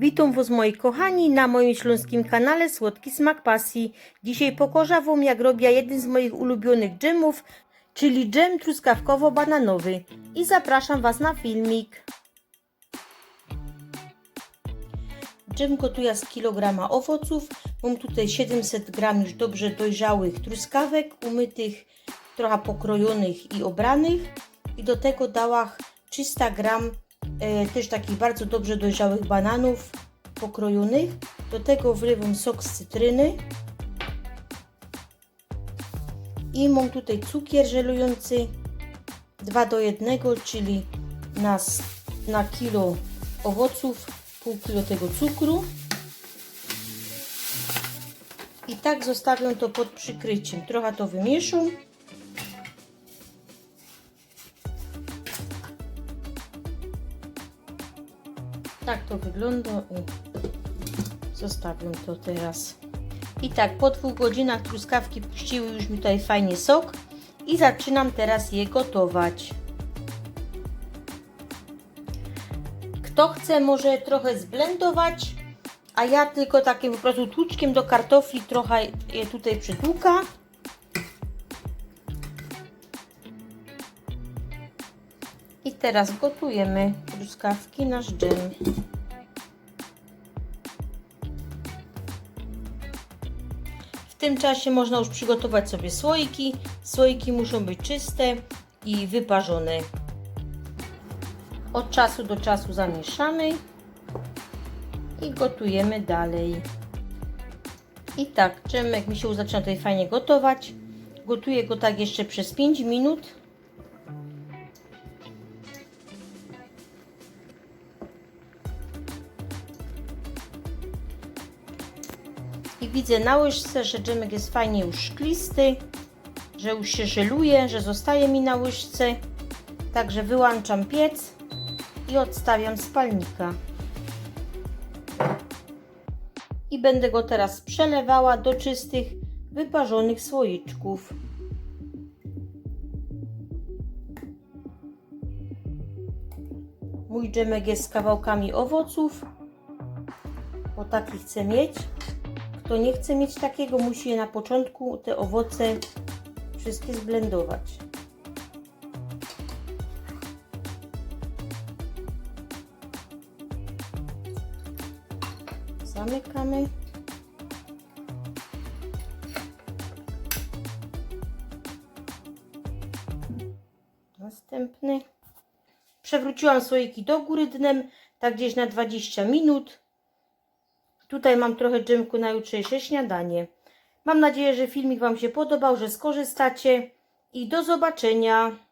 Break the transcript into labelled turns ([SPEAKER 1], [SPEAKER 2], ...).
[SPEAKER 1] Witam Was moi kochani na moim śląskim kanale Słodki Smak Pasji. Dzisiaj pokażę Wam jak robię jeden z moich ulubionych dżemów, czyli dżem truskawkowo-bananowy. I zapraszam Was na filmik. Dżem gotuję z kilograma owoców. Mam tutaj 700 gram już dobrze dojrzałych truskawek, umytych, trochę pokrojonych i obranych. I do tego dałam 300 gram też takich bardzo dobrze dojrzałych bananów pokrojonych. Do tego wlewam sok z cytryny. I mam tutaj cukier żelujący 2 do 1, czyli na, na kilo owoców pół kilo tego cukru. I tak zostawiam to pod przykryciem. Trochę to wymieszam. Tak to wygląda i zostawiam to teraz. I tak po dwóch godzinach truskawki puściły już mi tutaj fajnie sok i zaczynam teraz je gotować. Kto chce może trochę zblendować, a ja tylko takim po prostu tłuczkiem do kartofli trochę je tutaj przytłuka. I teraz gotujemy truskawki, nasz dżem. W tym czasie można już przygotować sobie słoiki. Słoiki muszą być czyste i wyparzone. Od czasu do czasu zamieszamy i gotujemy dalej. I tak, dżemek mi się zaczyna tutaj fajnie gotować. Gotuję go tak jeszcze przez 5 minut. I widzę na łyżce, że dżemek jest fajnie już szklisty, że już się żeluje, że zostaje mi na łyżce. Także wyłączam piec i odstawiam spalnika. I będę go teraz przelewała do czystych, wyparzonych słoiczków. Mój dżemek jest z kawałkami owoców, bo taki chcę mieć. Kto nie chce mieć takiego, musi na początku te owoce wszystkie zblendować. Zamykamy. Następny. Przewróciłam słoiki do góry dnem, tak gdzieś na 20 minut. Tutaj mam trochę dżemku na jutrzejsze śniadanie. Mam nadzieję, że filmik Wam się podobał, że skorzystacie i do zobaczenia.